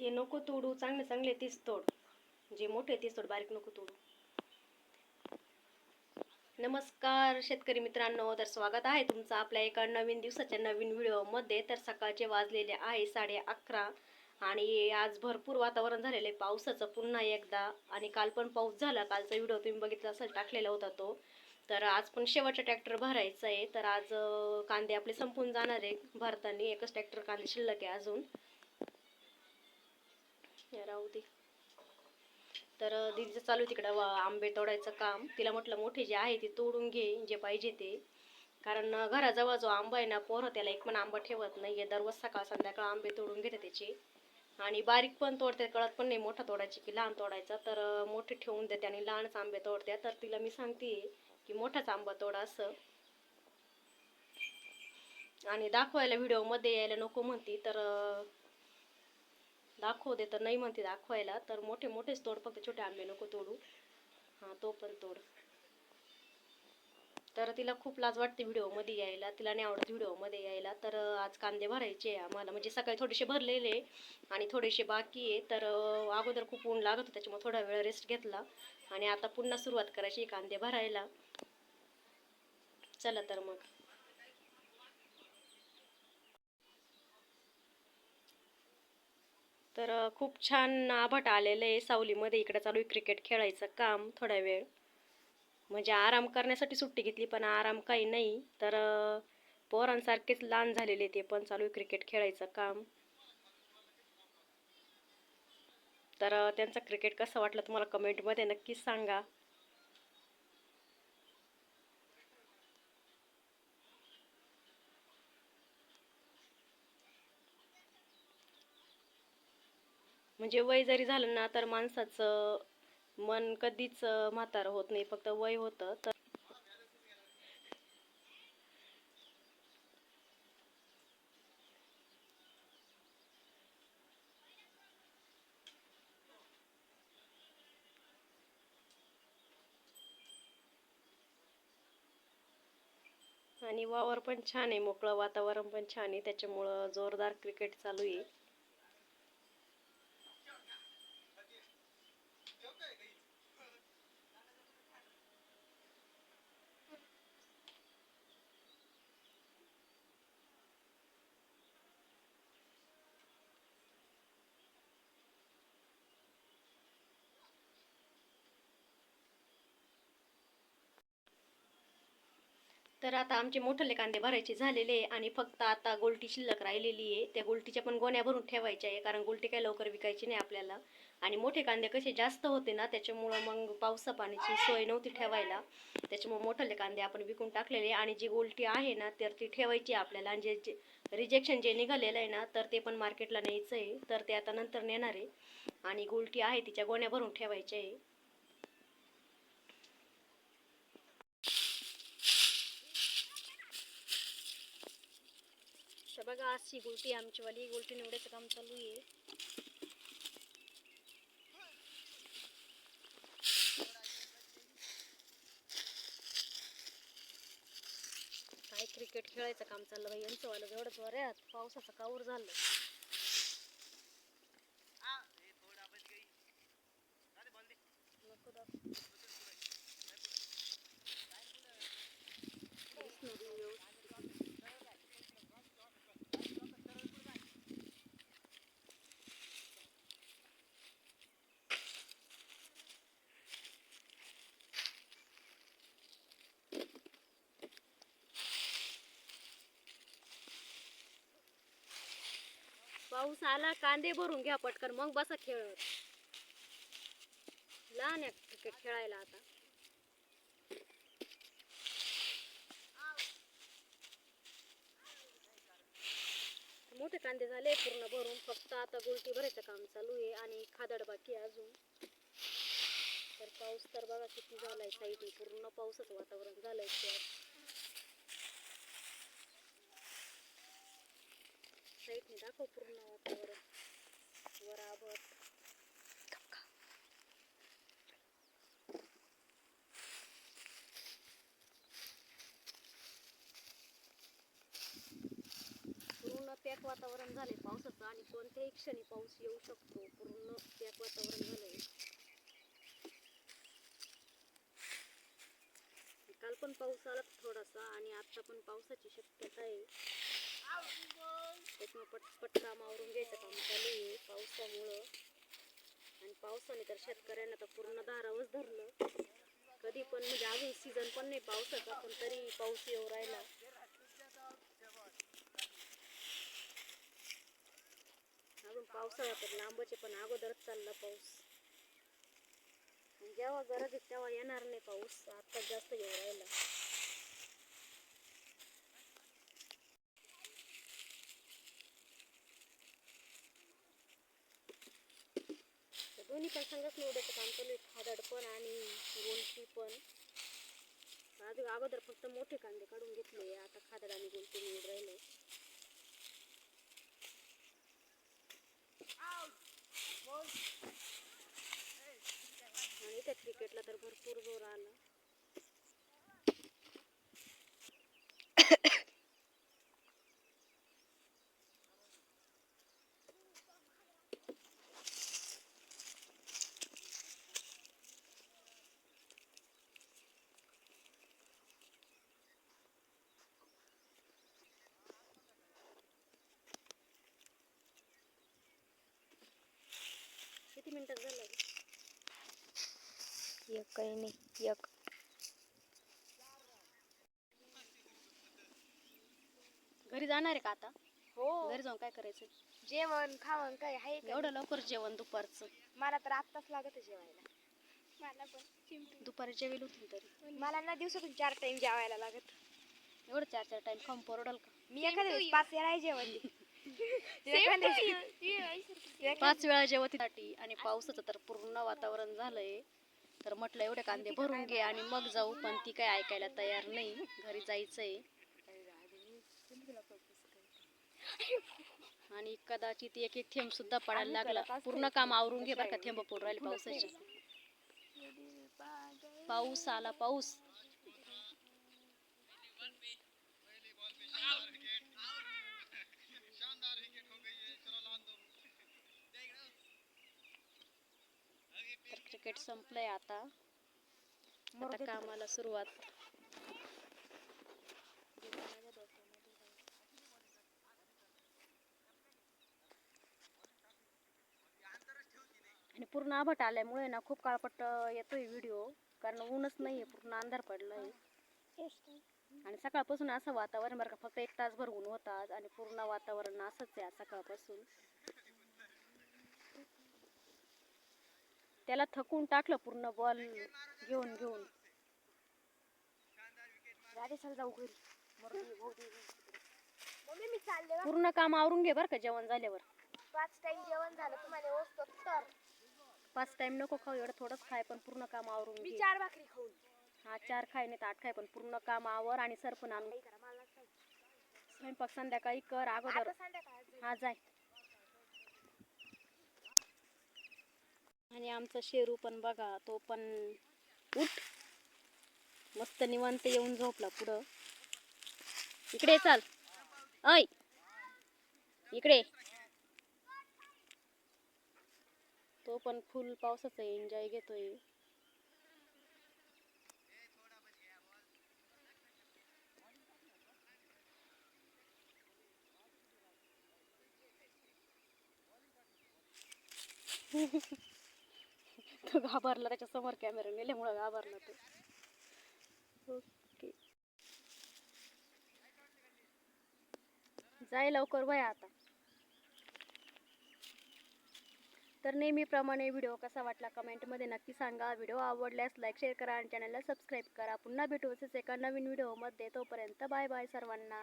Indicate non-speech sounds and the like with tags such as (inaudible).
ते नको तोडू चांगले चांगले तीच तोड. जे मोठे तीच तोड बारीक नको तोडू. नमस्कार शेतकरी मित्रांनो तर स्वागत आहे तुमचं आपल्या एका नवीन दिवसाच्या नवीन व्हिडिओमध्ये. तर सकाळचे वाजलेले आहे साडे अकरा आणि आज भरपूर वातावरण झालेलं आहे. पावसाचं पुन्हा एकदा आणि काल पण पाऊस झाला. कालचा व्हिडिओ तुम्ही बघितला असेल टाकलेला होता तो. तर आज पण शेवटचा ट्रॅक्टर भरायचा आहे. तर आज कांदे आपले संपून जाणार आहे. भरताना एकच ट्रॅक्टर कांदे शिल्लक आहे अजून. राहू दे. तर दीदीचं चालू आहे तिकडं आंबे तोडायचं काम तिला म्हटलं मोठे जे आहे ते तोडून घे जे पाहिजे ते. कारण घराजवळ जो आंबा आहे ना पोरं त्याला एक पण आंबा ठेवत नाही आहे दररोज सकाळ संध्याकाळ आंबे तोडून घेते त्याचे. आणि बारीक पण तोडते कळत पण नाही मोठा तोडायची की लहान तोडायचा. तर मोठे ठेवून देते आणि लहानच आंबे तोडते. तर तिला मी सांगते की मोठाच आंबा तोडा असं. आणि दाखवायला व्हिडिओमध्ये यायला नको म्हणती. तर दाखव दे तर नाही म्हणते दाखवायला तर मोठे मोठेच तोड फक्त छोटे आंबे नको तोडू. हां तो पण तोड. तर तिला खूप लाज वाटते व्हिडिओमध्ये यायला तिला नाही आवडत व्हिडिओमध्ये यायला तर आज कांदे भरायचे आम्हाला. म्हणजे सकाळी थोडेसे भरलेले आणि थोडेसे बाकी आहे तर अगोदर खूप ऊन लागत होतं त्याच्यामुळे थोडा वेळ रेस्ट घेतला. आणि आता पुन्हा सुरुवात करायची कांदे भरायला. चला तर मग. तर खूप छान आभाट आलेलं आहे सावलीमध्ये. इकडे चालू आहे क्रिकेट खेळायचं काम थोडा वेळ. म्हणजे आराम करण्यासाठी सुट्टी घेतली पण आराम काही नाही. तर पोरांसारखेच लहान झालेले ते पण चालू आहे क्रिकेट खेळायचं काम. तर त्यांचा त्यांचं क्रिकेट कसं वाटलं तुम्हाला कमेंटमध्ये नक्कीच सांगा. म्हणजे वय जरी झालं ना तर माणसाचं मन कधीच म्हातार म्हातारं होत नाही. फक्त वय होतं तर आणि वावर पण छान आहे. मोकळं वातावरण पण छान आहे. त्याच्यामुळं जोरदार क्रिकेट चालू आहे. तर आता आमचे मोठले कांदे भरायचे झालेले आहे आणि फक्त आता गोलटी शिल्लक राहिलेली आहे. त्या गोलटीच्या पण गोण्या भरून ठेवायच्या आहे कारण गोलटी काय लवकर विकायची नाही आपल्याला. आणि मोठे कांदे कसे जास्त होते ना त्याच्यामुळं मग पावसा पाण्याची सोय नव्हती ठेवायला. त्याच्यामुळे मोठले कांदे आपण विकून टाकलेले आणि जी गोलटी आहे ना तर ती ठेवायची आहे आपल्याला. आणि जे रिजेक्शन जे निघालेलं आहे ना तर ते पण मार्केटला न्यायचं आहे. तर ते आता नंतर नेणार आहे. आणि गोलटी आहे तिच्या गोण्या भरून ठेवायच्या आहे. बघा अशी गुलटी आमचीवाली गुलटी निवडायचं काम चालू आहे. काय क्रिकेट खेळायचं काम चाललं बाई? यांचं वालं एवढंच वऱ्यात. पावसाचं काऊर झालं नको दाखव. दिसणार नाही व्यवस्थित. पाऊस आला कांदे भरून घ्या पटकन मग बसा खेळत लहान आहे क्रिकेट खेळायला आता? मोठे कांदे झाले पूर्ण भरून फक्त आता गुलटी भरायचं काम चालू आहे आणि खादड बाकी आहे अजून. तर पाऊस तर बघा किती झालाय साईड पूर्ण पावसाचं वातावरण झालंय. साईडने दाखव पूर्ण वातावरण बराबर पूर्ण पॅक वातावरण झाले पावसाचं आणि कोणत्याही क्षणी पाऊस येऊ शकतो पूर्ण पॅक वातावरण झालंय काल पण पाऊस आला थोडासा आणि आता पण पावसाची शक्यता आहे त्याच्यामुळे पट पटका आवरून घ्यायचं काम चालू आहे. पावसामुळं. आणि पावसाने तर शेतकऱ्यांना तर पूर्ण दारावच धरलं. कधी पण म्हणजे अजून सीझन पण नाही पावसाचा पण तरी पाऊस येऊ राहिला. अजून पावसाळा तर लांबचे पण अगोदरच चालला पाऊस. आणि जेव्हा गरज आहे तेव्हा येणार नाही पाऊस. आता जास्त येऊ राहिला. दोन्ही पण संघच निवडायचं काम चालू आहे खादड पण आणि गोलकी पण. अजून अगोदर फक्त मोठे कांदे काढून घेतले आता खादड आणि गोलटी निवड राहिले आणि त्या क्रिकेटला तर भरपूर जोर आला किती मिनिटात झालं? एक काही नाही एक. घरी जाणार आहे का आता? हो. घरी जाऊन काय करायचं जेवण खावण काय आहे का? एवढं लवकर जेवण दुपारचं. मला तर आत्ताच लागत आहे जेवायला. मला पण. दुपारी जेवेल होती तरी. मला ना दिवसातून चार टाइम जेवायला लागत. एवढं चार चार टाइम खाऊन परवडल का? मी एखाद्या वेळेस पाच वेळा जेवण. (laughs) (laughs) पाच वेळा जेवतीसाठी आणि पावसाचं तर पूर्ण वातावरण झालंय. तर म्हटलं एवढे कांदे भरून घे आणि मग जाऊ पण ती काय ऐकायला तयार नाही. घरी जायचंय. आणि कदाचित एक एक थेंब सुद्धा पडायला लागला. पूर्ण काम आवरून घे बरं का थेंब पडून राहिले पावसाचे. पाऊस आला पाऊस. तर क्रिकेट संपलंय आता. आता कामाला सुरुवात. आणि पूर्ण आभट आल्यामुळे ना खूप काळपट येतोय व्हिडिओ कारण ऊनच नाहीये पूर्ण अंधार पडलाय. आणि सकाळपासून असं वातावरण बरं का फक्त एक तासभर ऊन होतात आणि पूर्ण वातावरण असंच आहे सकाळपासून. त्याला थकून टाकलं पूर्ण बॉल घेऊन घेऊन. जाऊ घरी. मी चालले. पूर्ण काम आवरून घे बरं का जेवण झाल्यावर. पाच टाइम जेवण झालं तुम्हाला तर पाच टाइम नको खाऊ एवढं थोडंच खाय पण पूर्ण काम आवरून मी घे. चार भाकरी खाऊन. हा चार खाय नाही तर आठ खाय पण पूर्ण काम आवर आणि सरपण आणून. स्वयंपाक संध्याकाळी कर अगोदर. हा जाय. आणि आमचा शेरू पण बघा तो पण उठ. मस्त निवांत येऊन झोपला पुढं. इकडे चाल. ऐ. इकडे. तो पण फुल पावसाचा एन्जॉय घेतोय. (laughs) तो (laughs) घाबरला त्याच्यासमोर कॅमेरा नेल्यामुळं घाबरला तो. ओके जाय लवकर वय आता. तर नेहमीप्रमाणे व्हिडिओ कसा वाटला कमेंटमध्ये नक्की सांगा. व्हिडिओ आवडल्यास लाईक शेअर करा आणि चॅनलला सबस्क्राईब करा. पुन्हा भेटू असेच एका नवीन व्हिडिओमध्ये. तोपर्यंत बाय बाय सर्वांना.